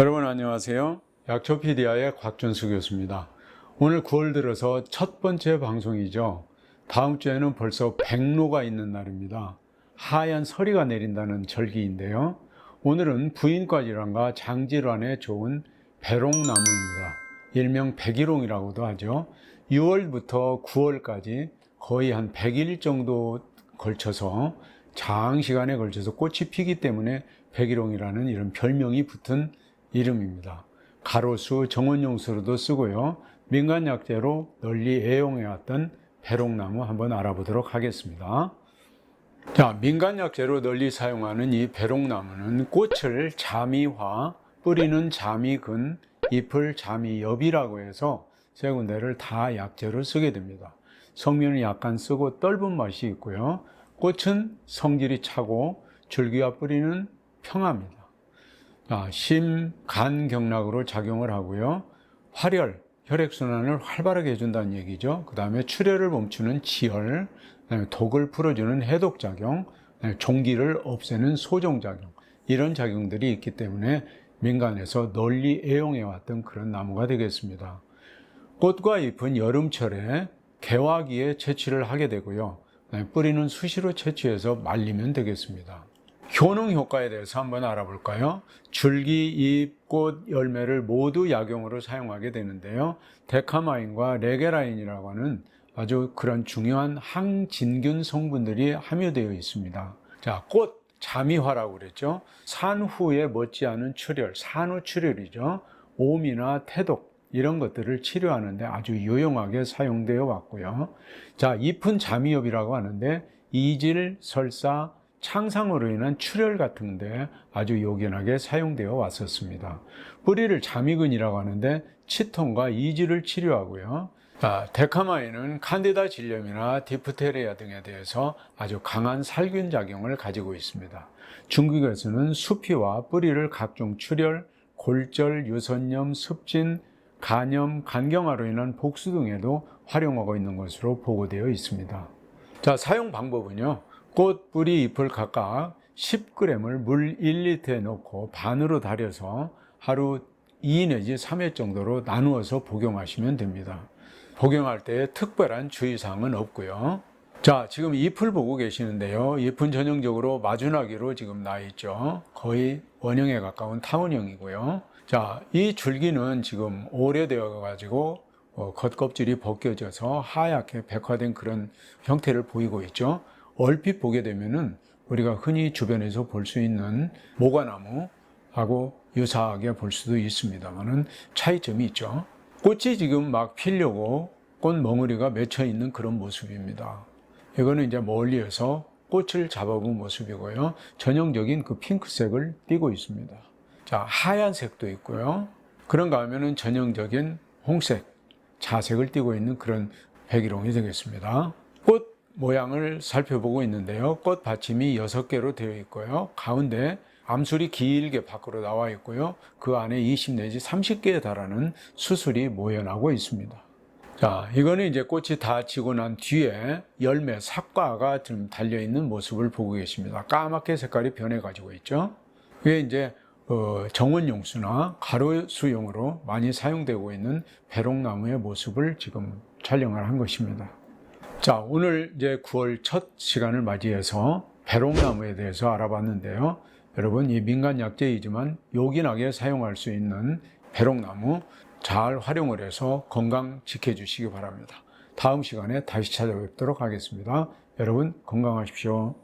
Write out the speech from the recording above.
여러분 안녕하세요. 약초피디아의 곽준수 교수입니다. 오늘 9월 들어서 첫 번째 방송이죠. 다음 주에는 벌써 백로가 있는 날입니다. 하얀 서리가 내린다는 절기인데요. 오늘은 부인과 질환과 장질환에 좋은 배롱나무입니다. 일명 백일홍이라고도 하죠. 6월부터 9월까지 거의 한 100일 정도 걸쳐서 장시간에 걸쳐서 꽃이 피기 때문에 백일홍이라는 이런 별명이 붙은 이름입니다. 가로수, 정원용수로도 쓰고요. 민간 약재로 널리 애용해왔던 배롱나무 한번 알아보도록 하겠습니다. 자, 민간 약재로 널리 사용하는 이 배롱나무는 꽃을 자미화, 뿌리는 자미근, 잎을 자미엽이라고 해서 세 군데를 다 약재로 쓰게 됩니다. 성면은 약간 쓰고 떫은 맛이 있고요. 꽃은 성질이 차고 줄기와 뿌리는 평합니다. 자, 심, 간 경락으로 작용을 하고요. 활혈, 혈액순환을 활발하게 해준다는 얘기죠. 그 다음에 출혈을 멈추는 지혈, 그다음에 독을 풀어주는 해독작용, 그다음에 종기를 없애는 소종작용, 이런 작용들이 있기 때문에 민간에서 널리 애용해왔던 그런 나무가 되겠습니다. 꽃과 잎은 여름철에 개화기에 채취를 하게 되고요. 그다음에 뿌리는 수시로 채취해서 말리면 되겠습니다. 효능 효과에 대해서 한번 알아볼까요? 줄기, 잎, 꽃, 열매를 모두 약용으로 사용하게 되는데요. 데카마인과 레게라인이라고 하는 아주 그런 중요한 항진균 성분들이 함유되어 있습니다. 자, 꽃 자미화라고 그랬죠. 산후에 못지않은 출혈, 산후 출혈이죠. 오미나 태독 이런 것들을 치료하는데 아주 유용하게 사용되어 왔고요. 자, 잎은 자미엽이라고 하는데 이질, 설사, 창상으로 인한 출혈 같은데 아주 요긴하게 사용되어 왔었습니다. 뿌리를 자미근이라고 하는데 치통과 이질을 치료하고요. 아, 데카마인은 칸디다 질염이나 디프테리아 등에 대해서 아주 강한 살균 작용을 가지고 있습니다. 중국에서는 수피와 뿌리를 각종 출혈, 골절, 유선염, 습진, 간염, 간경화로 인한 복수 등에도 활용하고 있는 것으로 보고되어 있습니다. 자, 사용 방법은요. 꽃, 뿌리, 잎을 각각 10g을 물 1리터에 넣고 반으로 달여서 하루 2 내지 3회 정도로 나누어서 복용하시면 됩니다. 복용할 때 특별한 주의사항은 없고요. 자, 지금 잎을 보고 계시는데요. 잎은 전형적으로 마주나기로 지금 나 있죠. 거의 원형에 가까운 타원형이고요. 자, 이 줄기는 지금 오래되어 가지고 어, 겉껍질이 벗겨져서 하얗게 백화된 그런 형태를 보이고 있죠. 얼핏 보게 되면은 우리가 흔히 주변에서 볼 수 있는 모과나무하고 유사하게 볼 수도 있습니다만은 차이점이 있죠. 꽃이 지금 막 피려고 꽃 멍울이가 맺혀 있는 그런 모습입니다. 이거는 이제 멀리에서 꽃을 잡아본 모습이고요. 전형적인 그 핑크색을 띠고 있습니다. 자, 하얀색도 있고요. 그런가 하면은 전형적인 홍색, 자색을 띠고 있는 그런 백일홍이 되겠습니다. 꽃 모양을 살펴보고 있는데요. 꽃 받침이 6개로 되어 있고요. 가운데 암술이 길게 밖으로 나와 있고요. 그 안에 20 내지 30개에 달하는 수술이 모여나고 있습니다. 자, 이거는 이제 꽃이 다 지고 난 뒤에 열매, 삭과가 좀 달려있는 모습을 보고 계십니다. 까맣게 색깔이 변해가지고 있죠. 이게 이제 어, 정원용수나 가로수용으로 많이 사용되고 있는 배롱나무의 모습을 지금 촬영을 한 것입니다. 자, 오늘 이제 9월 첫 시간을 맞이해서 배롱나무에 대해서 알아봤는데요. 여러분, 이 민간 약재이지만 요긴하게 사용할 수 있는 배롱나무 잘 활용을 해서 건강 지켜주시기 바랍니다. 다음 시간에 다시 찾아뵙도록 하겠습니다. 여러분, 건강하십시오.